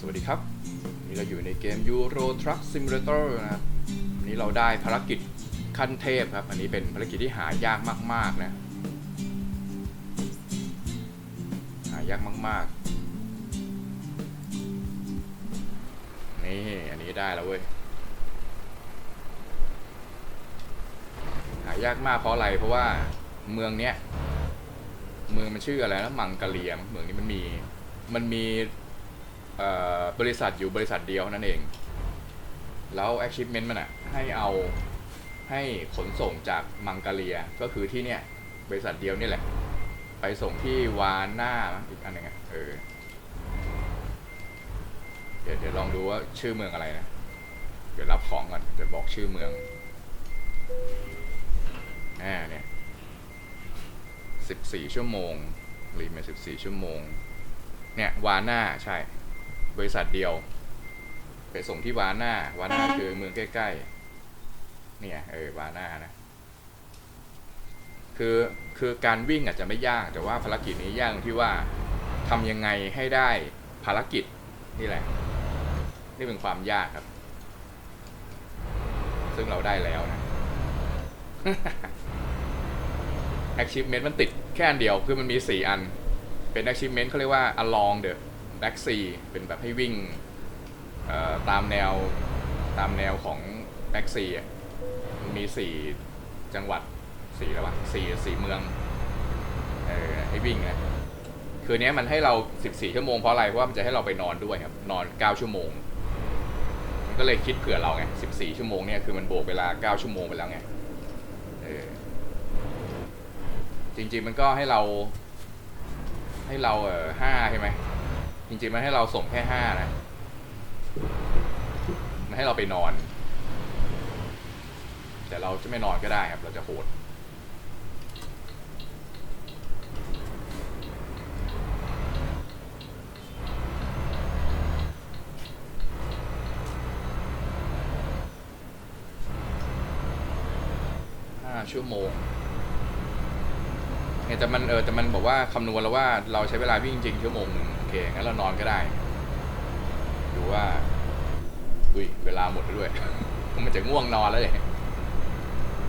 สวัสดีครับนนี้เราอยู่ในเกม Euro Truck Simulator นะครับวันนี้เราได้ภารกิจขั้นเทพครับ อันนี้เป็นภารกิจที่หายากมาก ๆ นะ หายากมาก ๆ นี่ อันนี้ได้แล้วเว้ย หายากมากเพราะอะไร เพราะว่าเมืองเนี้ย เมืองมันชื่ออะไรนะมังกะเลียม เมืองนี้มันมี มันมี บริษัทอยู่บริษัทเดียวนั่นเอง แล้ว achievement มันอะให้เอาให้ขนส่งจากมังกาเลียก็คือที่เนี่ย บริษัทเดียวนี่แหละ ไปส่งที่วานหน้าอีกอันหนึงอะเออเดี๋ยวเดี๋ยวลองดูว่าชื่อเมืองอะไรนะ เดี๋ยวรับของก่อนจะบอกชื่อเมืองอ่าเนี่ยสิบสี่ชั่วโมงรีเมสิบสี่ชั่วโมง เนี่ยวาน่าใช่ บริษัทเดียว ไปส่งที่วาน่าวาน่าคือเมืองใกล้ๆ เนี่ยเออวาน่านะ คือคือการวิ่งอาจจะไม่ยากแต่ว่าภารกิจนี้ยากที่ว่าทำยังไงให้ได้ภารกิจนี่แหละ นี่เป็นความยากครับ ซึ่งเราได้แล้วนะ achievement มันติดแค่อันเดียวคือมันมี 4 อัน เป็น achievement เขาเรียกว่า along the back sea เป็นแบบให้วิ่งตามแนวตามแนวของ back sea อะมันมี4จังหวัด4แล้ววะสี่สี่เมืองเออให้วิ่งนะคือเนี้ยมันให้เรา 14 ชั่วโมงเพราะอะไรเพราะว่ามันจะให้เราไปนอนด้วยครับ นอน 9 ชั่วโมง มันก็เลยคิดเผื่อเราไง 14 ชั่วโมงเนี่ยคือมันโบกเวลา 9 ชั่วโมงไปแล้วไงเออจริง ๆ มันก็ให้เรา ให้เราเออห้าใช่ไหม ริงๆมันให้เราส่งแค่ห้านะ มันให้เราไปนอน แต่เราจะไม่นอนก็ได้ครับ เราจะโหดห้าชั่วโมง เนี่ยแต่มันเออแต่มันบอกว่าคำนวณแล้วว่าเราใช้เวลาวิ่งจริงชั่วโมงหนึ่งโอเคงั้นเรานอนก็ได้ดูว่า อุ้ยเวลาหมดไปด้วย มันจะง่วงนอนแล้วเนี่ย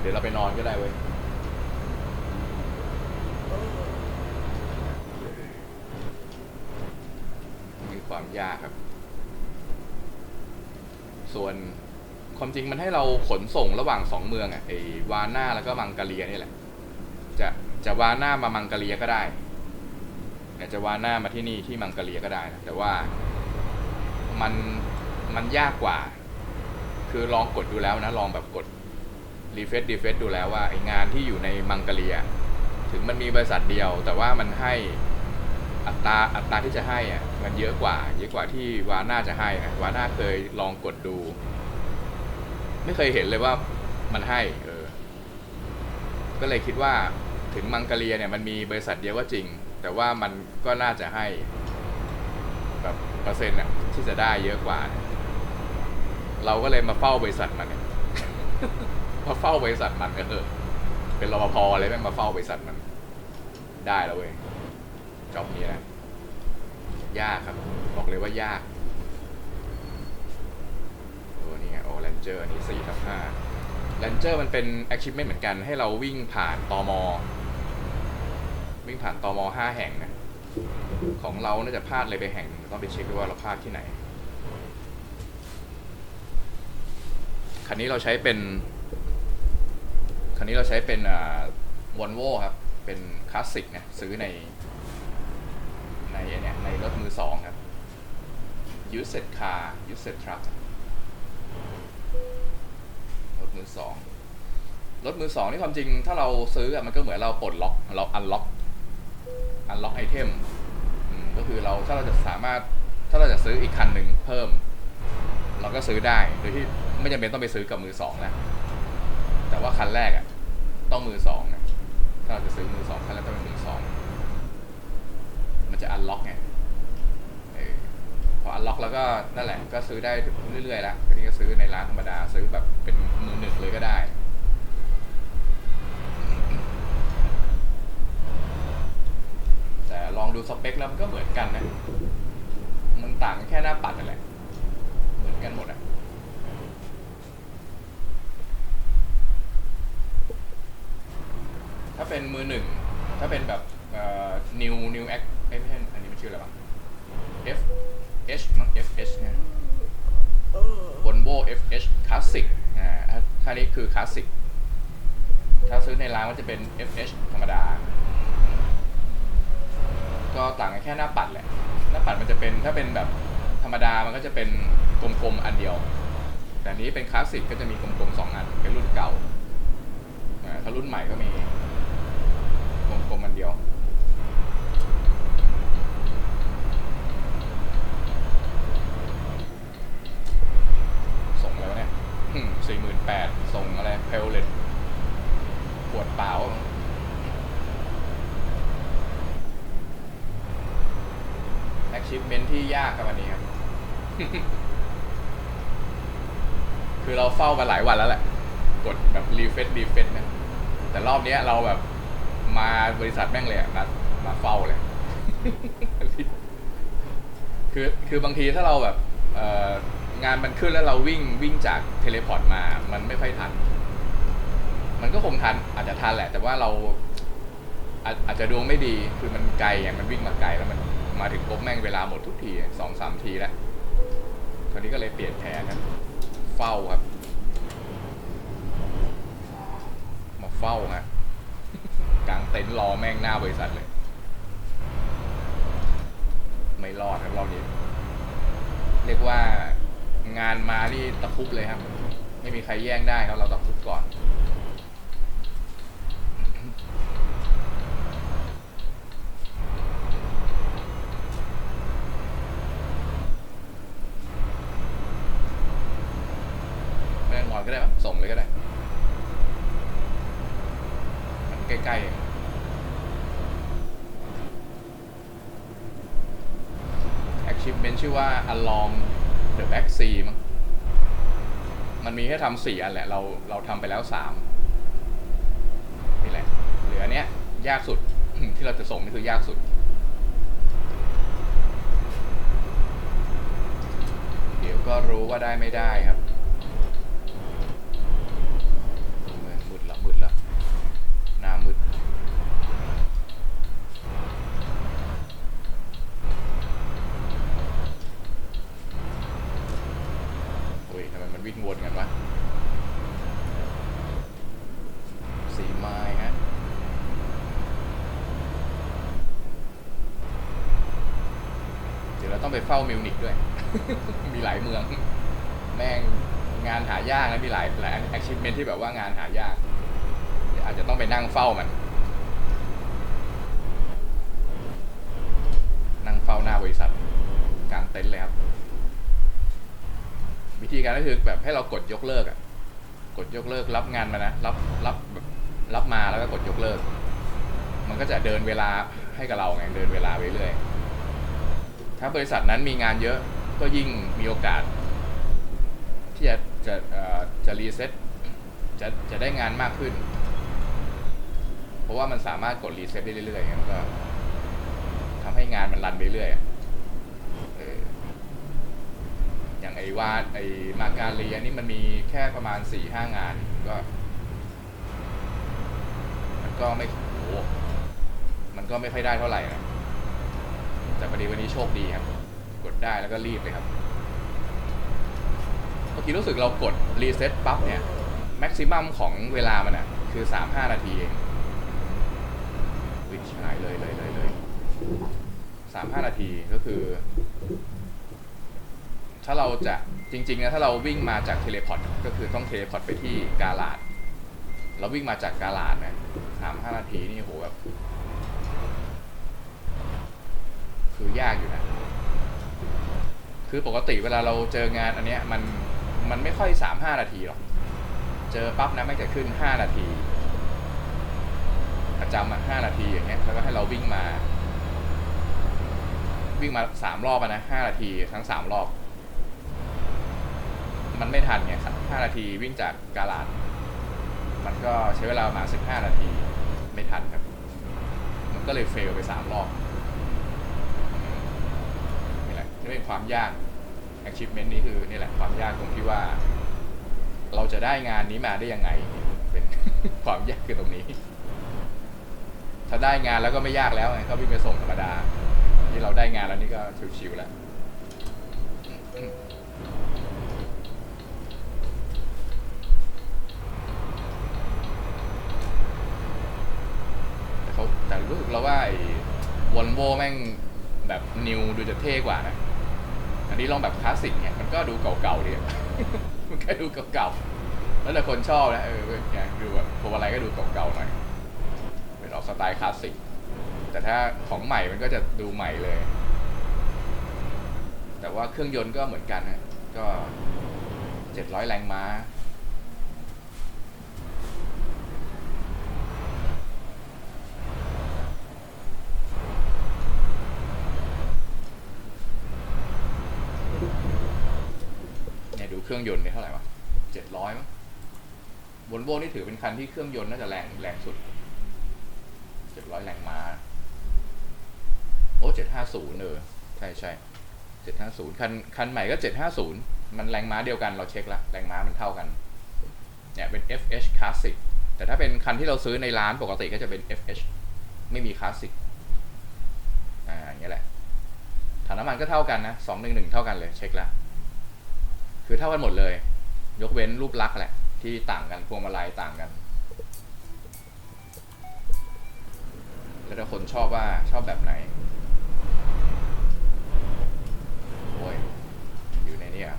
เดี๋ยวเราไปนอนก็ได้เว้ยมีความยากครับ ส่วนความจริงมันให้เราขนส่งระหว่างสองเมืองอะไอ้วาน่าแล้วก็มังกาเลียนี่แหละ จะวาน่ามามังกาเลียก็ได้แต่จะวาน่ามาที่นี่ที่มังกาเลียก็ได้นะแต่ว่ามันมันยากกว่า คือลองกดดูแล้วนะ ลองแบบกดรีเฟซรีเฟซดูแล้วว่าไองานที่อยู่ในมังกาเลีย ถึงมันมีบริษัทเดียว แต่ว่ามันให้อัตราอัตราที่จะให้อะมันเยอะกว่า เยอะกว่าที่วาน่าจะให้นะวาน่าเคยลองกดดู ไม่เคยเห็นเลยว่ามันให้ เออ ก็เลยคิดว่า ถึงมังกาเลียเนี่ยมันมีบริษัทเดียวก็จริง แต่ว่ามันก็น่าจะให้แบบเปอร์เซ็นต์อะที่จะได้เยอะกว่าเนี่ยเราก็เลยมาเฝ้าบริษัทมันเนี่ยมาเฝ้าบริษัทมันเออเป็นรปภเลยแม่งมาเฝ้าบริษัทมัน ได้แล้วเว้ยจอบนี้นะยากครับ บอกเลยว่ายากโอ้นี่ไงโอ้แรนเจอร์นี่สี่ทับห้าแรนเจอร์มันเป็น achievement เหมือนกันให้เราวิ่งผ่านตอม วิ่งผ่านตอมห้าแห่งนะของเราน่าจะพลาดเลยไปแห่งต้องไปเช็คด้วยว่าเราพลาดที่ไหน คันนี้เราใช้เป็น คันนี้เราใช้เป็นอ่าวอลโวครับ เป็นคลาสสิกนะซื้อใน ในเนี่ยในรถมือสองครับ used car used truck รถมือสองรถมือสองนี่ความจริงถ้าเราซื้ออะมันก็เหมือนเราปลดล็อกเราอันล็อก อันล็อกไอเทมก็คือเราถ้าเราจะสามารถถ้าเราจะซื้ออีกคันหนึ่งเพิ่ม เราก็ซื้อได้โดยที่ไม่จำเป็นต้องไปซื้อกับมือสองนะแต่ว่าคันแรกอะต้องมือสองนะถ้าเราจะซื้อมือสองคันแรกต้องเป็นมือสองมันจะอันล็อกไงพออันล็อกแล้วก็นั่นแหละก็ซื้อได้เรื่อยๆแล้วทีนี้ก็ซื้อในร้านธรรมดาซื้อแบบเป็นมือหนึ่งเลยก็ได้ แต่ลอง ดูสเปคแล้วมันก็เหมือนกันนะ มันต่างแค่หน้าปัดนั่นแหละ เหมือนกันหมดอะถ้าเป็นมือหนึ่ง ถ้าเป็นแบบเอ่อ new new act เอ้ยไม่ใช่อันนี้มันชื่ออะไรวะ F H มั้ง F H เนี่ย Volvo F H Classic อ่าถ้าถ้านี้คือ Classic ถ้าซื้อในร้านก็จะเป็น F H ธรรมดา ก็ต่างกันแค่หน้าปัดแหละ หน้าปัดมันจะเป็นถ้าเป็นแบบธรรมดามันก็จะเป็นกลมๆอันเดียว แต่นี้เป็นคลาสสิกก็จะมีกลมๆสองอันเป็นรุ่นเก่าอ่าถ้ารุ่นใหม่ก็มีกลมๆอันเดียว ส่งอะไรวะเนี่ยสี่หมื่นแปดส่งอะไรเพลเลตขวดเปล่า achievement ที่ยากกับวันนี้ครับ คือเราเฝ้ามาหลายวันแล้วแหละ กดแบบรีเฟซรีเฟซนะ แต่รอบเนี้ยเราแบบมาบริษัทแม่งเลยอะมามาเฝ้าเลย คือคือบางทีถ้าเราแบบเอ่องานมันขึ้นแล้วเราวิ่งวิ่งจากเทเลพอร์ตมา มันไม่ค่อยทัน มันก็คงทันอาจจะทันแหละ แต่ว่าเราอาจอาจจะดวงไม่ดี คือมันไกลไงมันวิ่งมาไกลแล้วมัน มาถึงปุ๊บแม่งเวลาหมดทุกทีสองสามทีแล้วคราวนี้ก็เลยเปลี่ยนแผนครับ เฝ้าครับ มาเฝ้าฮะกลางเต็นท์รอแม่งหน้าบริษัทเลย ไม่รอดครับรอบนี้ เรียกว่างานมานี่ตะคุบเลยครับ ไม่มีใครแย่งได้ครับเราตะคุบก่อน ไม่ต้องนอน ก็ได้ปะส่งเลยก็ได้มันใกล้ๆเอง achievement ชื่อว่า along the back sea มั้งมันมีให้ทำสี่อันแหละ เราเราทำไปแล้วสามนี่แหละ เหลือเนี้ย ยากสุด ที่เราจะส่งนี่คือยากสุดเดี๋ยวก็รู้ว่าได้ไม่ได้ครับ มืดละมืดละหน้ามืด อุ้ยทำไมมันวิ่งวนกันวะสีไม้ฮะ เดี๋ยวเรา ต้องไปเฝ้ามิวนิกด้วย มีหลายเมือง แม่งงานหายากนะมีหลายหลาย achievement ที่แบบว่างานหายากอาจจะต้องไปนั่งเฝ้ามัน นั่งเฝ้าหน้าบริษัทกลางเต็นท์เลยครับ วิธีการก็คือแบบให้เรากดยกเลิกอะ กดยกเลิกรับงานมานะ รับรับแบบรับมาแล้วก็กดยกเลิก มันก็จะเดินเวลาให้กับเราไงเดินเวลาไปเรื่อย ถ้าบริษัทนั้นมีงานเยอะก็ยิ่งมีโอกาส ที่จะจะจะรีเซ็ตจะจะได้งานมากขึ้น เพราะว่ามันสามารถกดรีเซ็ตได้เรื่อยๆมันก็ทำให้งานมันรันไปเรื่อยอย่างไอวาดไอมาการีอันนี้มันมีแค่ประมาณสี่ห้างานก็ มันก็ไม่โอ้โหมันก็ไม่ค่อยได้เท่าไหร่นะ แต่พอดีวันนี้โชคดีครับ กดได้แล้วก็รีบเลยครับเมื่อกี้รู้สึกเรากดรีเซ็ตปั๊บเนี่ยแม็กซิมัมของเวลามันอะคือสามห้านาทีเองวิชหายเลยเลยเลยเลยสามห้านาทีก็คือ ถ้าเราจะจริงๆนะถ้าเราวิ่งมาจากเทเลพอร์ตก็คือต้องเทเลพอร์ตไปที่กาลาดเราวิ่งมาจากกาลาดนะสามห้านาทีนี่โหแบบ คือยากอยู่นะ คือปกติเวลาเราเจองานอันเนี้ยมันมันไม่ค่อยสามห้านาทีหรอก เจอปั๊บนะไม่จะขึ้นห้านาทีประจำอะห้านาทีอย่างเงี้ย แล้วก็ให้เราวิ่งมา วิ่งมาสามรอบนะห้านาทีทั้งสามรอบ มันไม่ทันไงห้านาทีวิ่งจากกาลาดมันก็ใช้เวลาประมาณสิบห้านาที ไม่ทันครับ มันก็เลยเฟลไปสามรอบ นี่เป็นความยาก achievement นี้คือนี่แหละความยากตรงที่ว่า เราจะได้งานนี้มาได้ยังไง เป็นความยากคือตรงนี้ ถ้าได้งานแล้วก็ไม่ยากแล้วไงก็วิ่งไปส่งธรรมดา นี่เราได้งานแล้วนี่ก็ชิวๆแล้วแต่รู้สึกแล้วว่าไอ้วอลโวแม่งแบบนิวดูจะเท่กว่านะ นนี้ลองแบบคลาสสิกเนี่ยมันก็ดูเก่าๆดี มันก็ดูเก่าๆ แล้วแต่คนชอบนะเออเนี่ยดูแบบพวงมาลัยก็ดูเก่าๆหน่อย เป็นออกสไตล์คลาสสิก แต่ถ้าของใหม่มันก็จะดูใหม่เลย แต่ว่าเครื่องยนต์ก็เหมือนกันนะ ก็เจ็ดร้อยแรงม้า เครื่องยนต์เนี่ยเท่าไหร่วะเจ็ดร้อยมั้งวอลโวนี่ถือเป็นคันที่เครื่องยนต์น่าจะแรงแรงสุดเจ็ดร้อยแรงม้าโอ้เจ็ดห้าศูนย์เออ ใช่ใช่เจ็ดห้าศูนย์คันคันใหม่ก็เจ็ดห้าศูนย์มันแรงม้าเดียวกันเราเช็คละแรงม้ามันเท่ากัน เนี่ยเป็น FH Classic แต่ถ้าเป็นคันที่เราซื้อในร้านปกติก็จะเป็น FH ไม่มี Classic อ่าอย่างเงี้ยแหละถังน้ำมันก็เท่ากันนะสองหนึ่งหนึ่งเท่ากันเลยเช็คแล้ว คือเท่ากันหมดเลย ยกเว้นรูปลักษณ์แหละ ที่ต่างกันพวงมาลัยต่างกัน แล้วถ้าคนชอบว่าชอบแบบไหนโอ้ยอยู่ในนี้อะ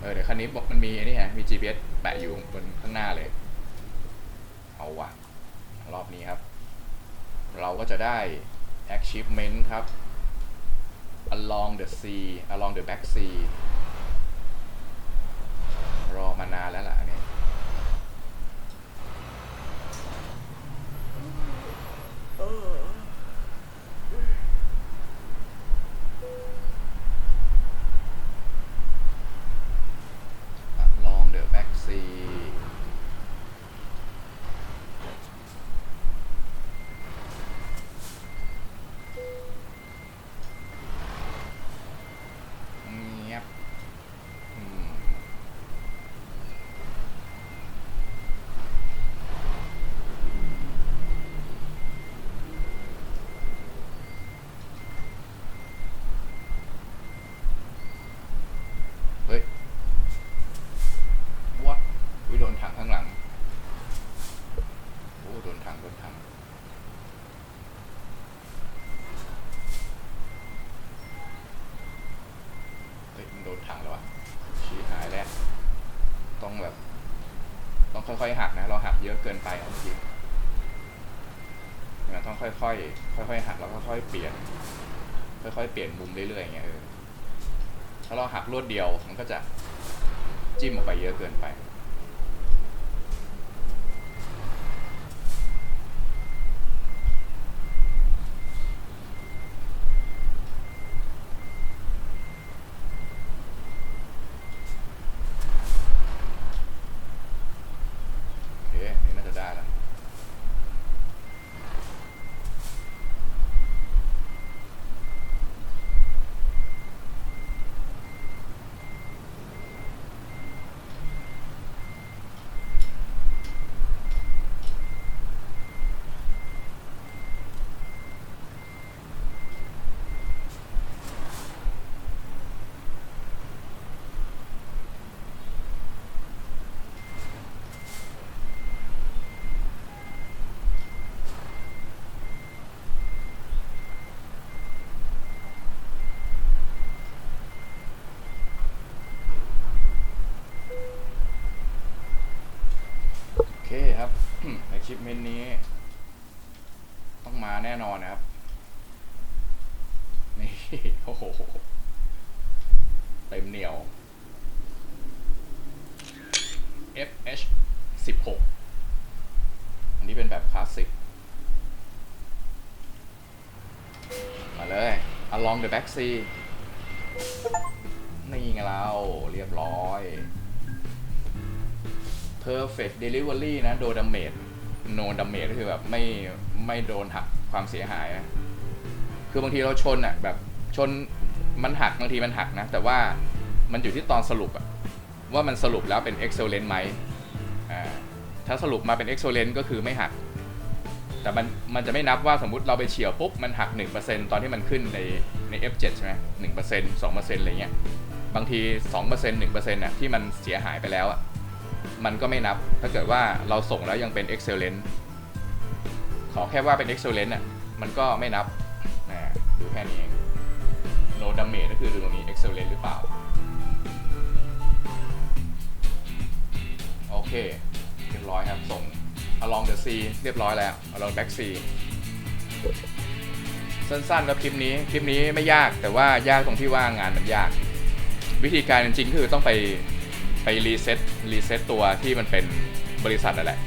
เออเดี๋ยวคันนี้บอกมันมีไอ้นี่ฮะมี GPS achievement ครับ along the sea along the back sea ค่อยๆหักนะ เราหักเยอะเกินไปเอาจริงๆเนี่ยต้องค่อยๆค่อยๆหักแล้วค่อยๆเปลี่ยน ค่อยๆเปลี่ยนมุมเรื่อยๆอย่างเงี้ยเออถ้าเราหักรวดเดียวมันก็จะจิ้มออกไปเยอะเกินไป โอเค นี่น่าจะได้แล้ว โอเคครับ achievement นี้ ต้องมาแน่นอนนะครับ นี่ โอ้โห เต็มเหนียว FH 16 อันนี้เป็นแบบคลาสสิก มาเลย along the back sea นี่ไงเรา เรียบร้อย perfect delivery นะ โดนดาเมจ no damage ก็คือแบบไม่ไม่โดนหักความเสียหายนะ คือบางทีเราชนอะแบบชนมันหักบางทีมันหักนะ แต่ว่ามันอยู่ที่ตอนสรุปอะว่ามันสรุปแล้วเป็น excellent ไหมอ่าถ้าสรุปมาเป็น excellent ก็คือไม่หัก แต่มันมันจะไม่นับว่าสมมติเราไปเฉียวปุ๊บมันหัก 1%ตอนที่มันขึ้นในใน F7 ใช่ไหมหนึ่งเปอร์เซ็นต์สองเปอร์เซ็นต์อะไรเงี้ยบางที2%เปอร์เซ็นต์หนึ่งเปอร์เซ็นต์น่ะที่มันเสียหายไปแล้วอะมันก็ไม่นับถ้าเกิดว่าเราส่งแล้วยังเป็น excellent ขอแค่ว่าเป็น excellent อะมันก็ไม่นับนะดูแค่นี้เอง no damage ก็คือดูตรงนี้ excellent หรือเปล่า โอเคเรียบร้อยครับส่ง along the sea เรียบร้อยแล้ว along back sea สั้นๆครับคลิปนี้ คลิปนี้ไม่ยากแต่ว่ายากตรงที่ว่างานมันยาก วิธีการจริงๆคือต้องไปไปรีเซ็ตรีเซ็ตตัวที่มันเป็นบริษัทนั่นแหละ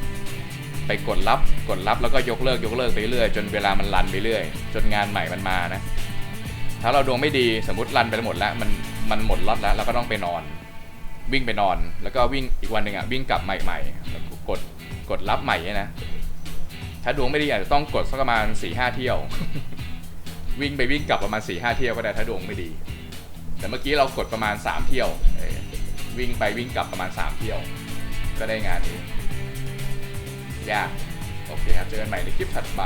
ไปกดรับกดรับแล้วก็ยกเลิกยกเลิกไปเรื่อยจนเวลามันรันไปเรื่อย จนงานใหม่มันมานะ ถ้าเราดวงไม่ดีสมมติรันไปหมดแล้วมันมันหมดล็อตแล้วเราก็ต้องไปนอน วิ่งไปนอน แล้วก็วิ่งอีกวันหนึ่งอะวิ่งกลับใหม่ๆแล้วกด กดรับใหม่เนี่ยนะ ถ้าดวงไม่ดีอาจจะต้องกดสักประมาณสี่ห้าเที่ยว วิ่งไปวิ่งกลับประมาณสี่ห้าเที่ยวก็ได้ถ้าดวงไม่ดี แต่เมื่อกี้เรากดประมาณสามเที่ยววิ่งไปวิ่งกลับประมาณสามเที่ยว ก็ได้งานนี้ยากโอเคครับ เจอกันใหม่ในคลิปถัดไป